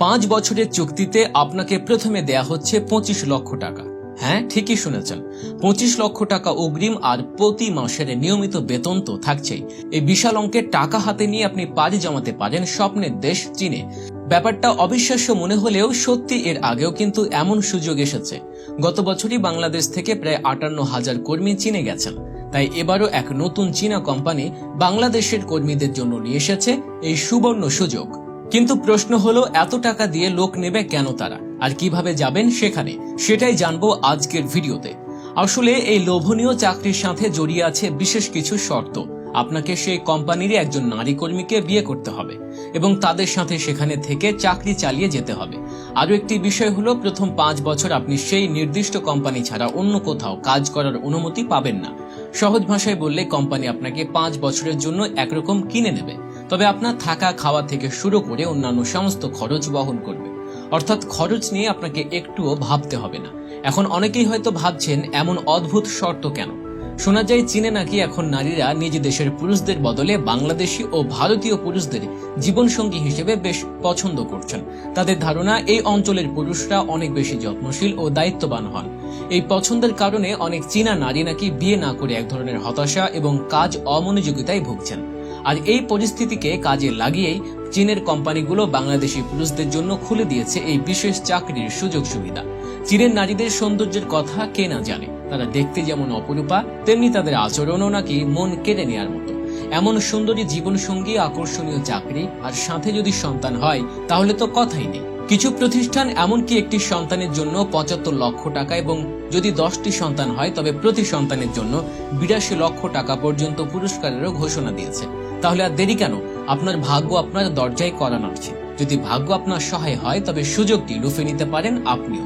পাঁচ বছরের চুক্তিতে আপনাকে প্রথমে দেয়া হচ্ছে পঁচিশ লক্ষ টাকা। হ্যাঁ ঠিকই শুনেছেন। পঁচিশ লক্ষ টাকা অগ্রিম আর প্রতি মাসের নিয়মিত বেতন তো থাকছেই। এই বিশাল অঙ্কের টাকা হাতে নিয়ে আপনি পাড়ি জমাতে পারেন স্বপ্নের দেশ চীনে। ব্যাপারটা অবিশ্বাস্য মনে হলেও সত্যি এর আগেও কিন্তু এমন সুযোগ এসেছে। গত বছরই বাংলাদেশ থেকে প্রায় আটান্ন হাজার কর্মী চীনে গেছেন। তাই এবারও এক নতুন চীনা কোম্পানি বাংলাদেশের কর্মীদের জন্য নিয়ে এসেছে এই সুবর্ণ সুযোগ। কিন্তু প্রশ্ন হলো, এত টাকা দিয়ে লোক নেবে কেন তারা? আর কীভাবে যাবেন সেখানে? সেটাই জানব আজকের ভিডিওতে। আসলে এই লোভনীয় চাকরির সাথে জড়িয়ে আছে বিশেষ কিছু শর্ত। আপনাকে সেই কোম্পানির একজন নারী কর্মীকে বিয়ে করতে হবে এবং তাদের সাথে সেখানে থেকে চাকরি চালিয়ে যেতে হবে। আরও একটি বিষয় হলো, প্রথম পাঁচ বছর আপনি সেই নির্দিষ্ট কোম্পানি ছাড়া অন্য কোথাও কাজ করার অনুমতি পাবেন না। সহজ ভাষায় বললে, কোম্পানি আপনাকে পাঁচ বছরের জন্য একরকম কিনে নেবে। তবে আপনার থাকা খাওয়া থেকে শুরু করে অন্যান্য সমস্ত খরচ বহন করবে। অর্থাৎ খরচ নিয়ে আপনাকে একটুও ভাবতে হবে না। এখন অনেকেই হয়তো ভাবছেন, এমন অদ্ভুত শর্ত কেন? শোনা যায়, চীনে নাকি এখন নারীরা নিজ দেশের পুরুষদের বদলে বাংলাদেশি ও ভারতীয় পুরুষদের জীবনসঙ্গী হিসেবে বেশ পছন্দ করছেন। তাদের ধারণা, এই অঞ্চলের পুরুষরা অনেক বেশি যত্নশীল ও দায়িত্ববান হন। এই পছন্দের কারণে অনেক চীনা নারী নাকি বিয়ে না করে এক ধরনের হতাশা এবং কাজ অমনোযোগিতায় ভুগছেন। আর এই পরিস্থিতিকে কাজে লাগিয়েই চীনের কোম্পানিগুলো বাংলাদেশি পুরুষদের জন্য খুলে দিয়েছে এই বিশেষ চাকরির সুযোগ সুবিধা। চীনের নারীদের সৌন্দর্যের কথা কে না জানে, তারা দেখতে যেমন অপরূপা, তেমনি তাদের আচরণও নাকি মন কেড়ে নেয়ার মতো। এমন সুন্দরী জীবনসঙ্গী, আকর্ষণীয় চাকরি আর সাথে যদি সন্তান হয়, তাহলে তো কথাই নেই। কিছু প্রতিষ্ঠান এমনকি একটি সন্তানের জন্য পঁচাত্তর লক্ষ টাকা এবং যদি দশটি সন্তান হয়, তবে প্রতি সন্তানের জন্য বিরাশি লক্ষ টাকা পর্যন্ত পুরস্কারেরও ঘোষণা দিয়েছে। তাহলে আর দেরি কেন? আপনার ভাগ্য আপনার দরজায় করা নাড়ছে। যদি ভাগ্য আপনার সহায় হয়, তবে সুযোগটি লুফে নিতে পারেন আপনিও।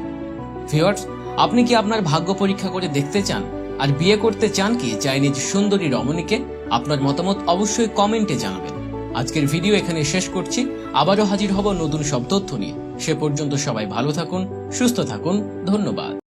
ভিওয়ার্স আপনি কি আপনার ভাগ্য পরীক্ষা করে দেখতে চান? আর বিয়ে করতে চান কি? চাইনিজ সুন্দরী রমণীকে আপনার মতামত অবশ্যই কমেন্টে জানাবেন। আজকের ভিডিও এখানে শেষ করছি। আবারও হাজির হব নতুন সব তথ্য নিয়ে। সে পর্যন্ত সবাই ভালো থাকুন, সুস্থ থাকুন। ধন্যবাদ।